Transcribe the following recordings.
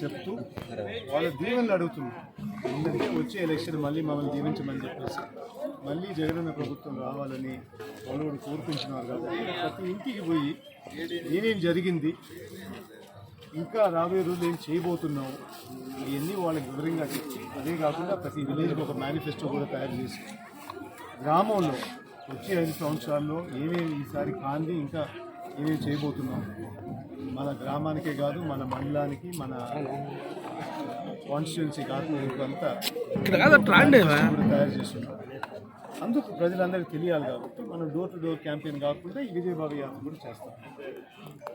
చెప్తూ వాళ్ళ దీవెనలు అడుగుతుంది ఎందుకంటే వచ్చే ఎలక్షన్ మళ్ళీ మమ్మల్ని దీవించమని చెప్పేసి మళ్ళీ జగనన్న ప్రభుత్వం రావాలని వాళ్ళు కోరుకుంటున్నారు కాబట్టి ప్రతి ఇంటికి పోయి ఏమేమి జరిగింది ఇంకా రాబోయే రోజులు ఏం చేయబోతున్నాం ఇవన్నీ వాళ్ళకి వివరంగా చెప్పి అదే కాకుండా ప్రతి విలేజ్కి ఒక మేనిఫెస్టో కూడా తయారు చేసి గ్రామంలో వచ్చే ఐదు సంవత్సరాల్లో ఏమేమి ఈసారి కాంది ఇంకా ఏమేమి చేయబోతున్నాం. మన గ్రామానికే కాదు మన మండలానికి మన కాన్స్టిట్యున్సీ కాదు ఇదంతా కూడా తయారు చేస్తున్నాం అందుకు ప్రజలందరికీ తెలియాలి కాబట్టి మనం డోర్ టు డోర్ క్యాంపెయిన్ కాకుండా ఈ విజయబాబు యాత్ర కూడా చేస్తాం.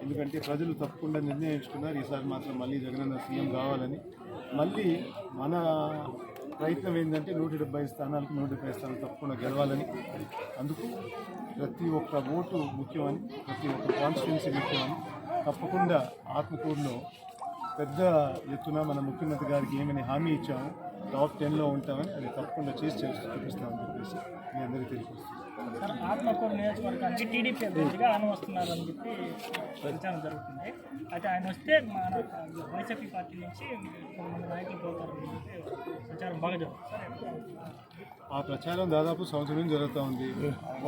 ఎందుకంటే ప్రజలు తప్పకుండా నిర్ణయించుకున్నారు ఈసారి మాత్రం మళ్ళీ జగనన్న సీఎం కావాలని. మళ్ళీ మన ప్రయత్నం ఏంటంటే నూట డెబ్బై స్థానాలకు నూట డెబ్బై స్థానాలు తప్పకుండా గెలవాలని అందుకు ప్రతి ఒక్క ఓటు ముఖ్యమని ప్రతి ఒక్క కాన్స్టిట్యున్సీ ముఖ్యమని తప్పకుండా ఆత్మకూరులో పెద్ద ఎత్తున మన ముఖ్యమంత్రి గారికి ఏమని హామీ ఇచ్చాము టాప్ టెన్లో ఉంటామని అది తప్పకుండా చేసి చేసి చూపిస్తామని చెప్పేసి మీ అందరికీ తెలియజేస్తున్నాను ఆత్మకూరు నియోజకవర్గానికి టీడీపీ అభ్యర్థిగా ఆయన వస్తున్నారని చెప్పి ప్రచారం జరుగుతుంది అయితే ఆయన వస్తే మన వైసీపీ పార్టీ నుంచి కొంతమంది నాయకులు పోతారని చెప్పి ప్రచారం బాగా జరుగుతుంది? ఆ ప్రచారం దాదాపు సంవత్సరం నుంచి జరుగుతూ ఉంది.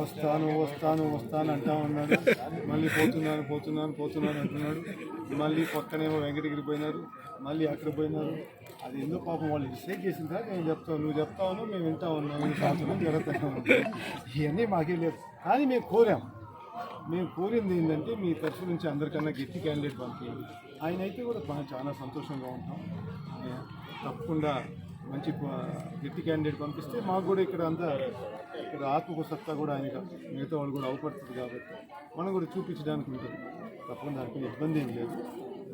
వస్తాను వస్తాను వస్తాను అంటా ఉన్నాడు. మళ్ళీ పోతున్నాను పోతున్నాను పోతున్నాను అంటున్నాడు. మళ్ళీ పక్కనేమో వెంకటగిరి పోయినారు. మళ్ళీ అక్కడ పోయినారు. అది ఎందుకు పాపం వాళ్ళు డిసైడ్ చేసిన తర్వాత నేను చెప్తాను నువ్వు చెప్తా ఉన్నావు మేము వింటా ఉన్నాం ఈ సంవత్సరం జరుగుతూనే ఉంది. ఇవన్నీ మాకే లేదు. కానీ మేము కోరాం. మేము కోరింది ఏంటంటే మీ తరఫు నుంచి అందరికన్నా గట్టి క్యాండిడేట్ పంపించండి ఆయన అయితే కూడా బాగా చాలా సంతోషంగా ఉంటాం. తప్పకుండా మంచి గట్టి క్యాండిడేట్ పంపిస్తే మాకు కూడా ఇక్కడ అంతా ఇక్కడ ఆత్మకు సత్తా కూడా ఆయన మిగతా వాళ్ళు కూడా అవపడుతుంది కాబట్టి మనం కూడా చూపించడానికి ఉంటుంది. తప్పకుండా దానికి ఇబ్బంది ఏం లేదు.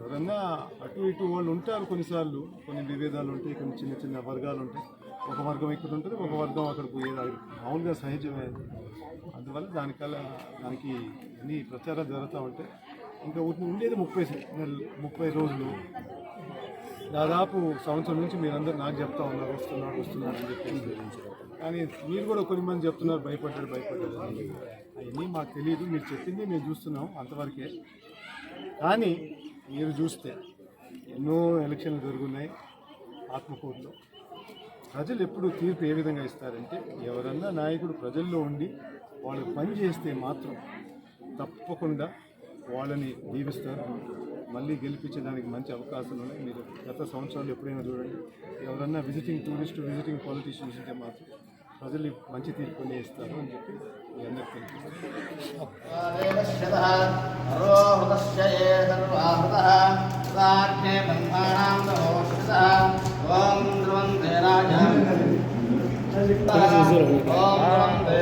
ఎవరన్నా అటు ఇటు వాళ్ళు ఉంటారు కొన్నిసార్లు. కొన్ని విభేదాలు ఉంటాయి కొన్ని చిన్న చిన్న వర్గాలు ఉంటాయి. ఒక వర్గం ఇక్కడ ఉంటుంది ఒక వర్గం అక్కడ పోయేది అది మామూలుగా సహజమే అందువల్ల దానికల్లా దానికి అన్ని ప్రచారాలు జరుగుతూ ఉంటే ఇంకా ఉండేది ముప్పై నెలలు ముప్పై రోజులు. దాదాపు సంవత్సరం నుంచి మీరందరూ నాకు చెప్తా ఉన్నారు వస్తున్నారు వస్తున్నారు అని చెప్పేసి. కానీ మీరు కూడా కొన్ని మంది చెప్తున్నారు భయపడ్డాడు భయపడ్డాడు అని. అవన్నీ మాకు తెలియదు మీరు చెప్పింది మేము చూస్తున్నాం అంతవరకే. కానీ మీరు చూస్తే ఎన్నో ఎలక్షన్లు జరుగున్నాయి ఆత్మకూరులో. ప్రజలు ఎప్పుడు తీర్పు ఏ విధంగా ఇస్తారంటే ఎవరన్నా నాయకుడు ప్రజల్లో ఉండి వాళ్ళు పని చేస్తే మాత్రం తప్పకుండా వాళ్ళని దీవిస్తారు. మళ్ళీ గెలిపించడానికి మంచి అవకాశాలు ఉన్నాయి. మీరు గత సంవత్సరాలు ఎప్పుడైనా చూడండి ఎవరన్నా విజిటింగ్ టూరిస్ట్ విజిటింగ్ పాలిటీషియన్స్ ఉంటే మాత్రం ప్రజలు మంచి తీర్పునే ఇస్తారు అని చెప్పి మీ అందరికీ తెలుసు ध्रुवन्दे